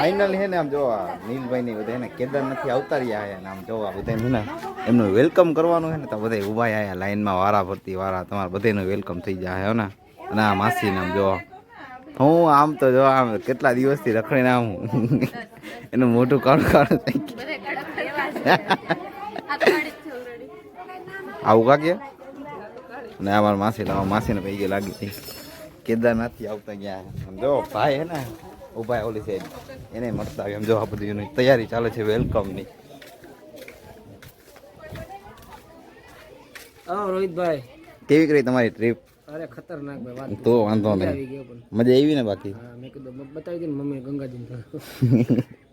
Final હે ને આમ જો આ નીલભાઈ ની બધા કેદાર નથી આવતા રહ્યા હે ને આમ જો બધા ને એમનું વેલકમ કરવાનું હે ને તો બધા ઊભા આયા લાઈનમાં વારા ફરતી વારા તમારે બધાનું વેલકમ થઈ જાય હે ને. અને આ માસી ને આમ જો હું આમ તો જો આમ કેટલા દિવસથી રખડીને આમ એનું મોટું કાળું કાળું થઈ ગયું. આવું કાકે અને આ મારા માસી લાવો માસીને પૈકી લાગી કેદારનાથથી આવતા ગયા જો ભાઈ હે ને ઊભા ઓલી સાઈડ એને મળતા આવી એમ જો આ બધી તૈયારી ચાલે છે વેલકમની હા રોહિતભાઈ. કેવી રહી તમારી ટ્રીપ અરે ખતરનાક ભાઈ વાત તો વાંધો આવી નહીં મજા આવી ને બાકી? મેં કીધું બતાવી દે મમ્મી ગંગાજી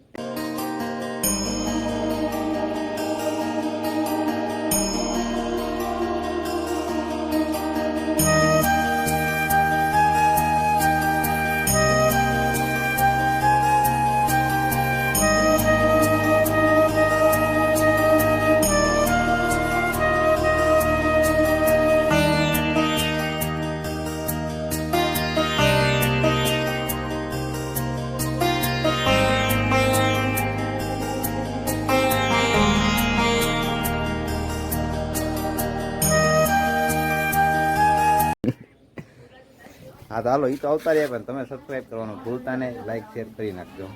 હા, તો હાલો એ તો આવતા પણ તમે સબસ્ક્રાઈબ કરવાનું ભૂલતા ને લાઈક શેર કરી નાખજો.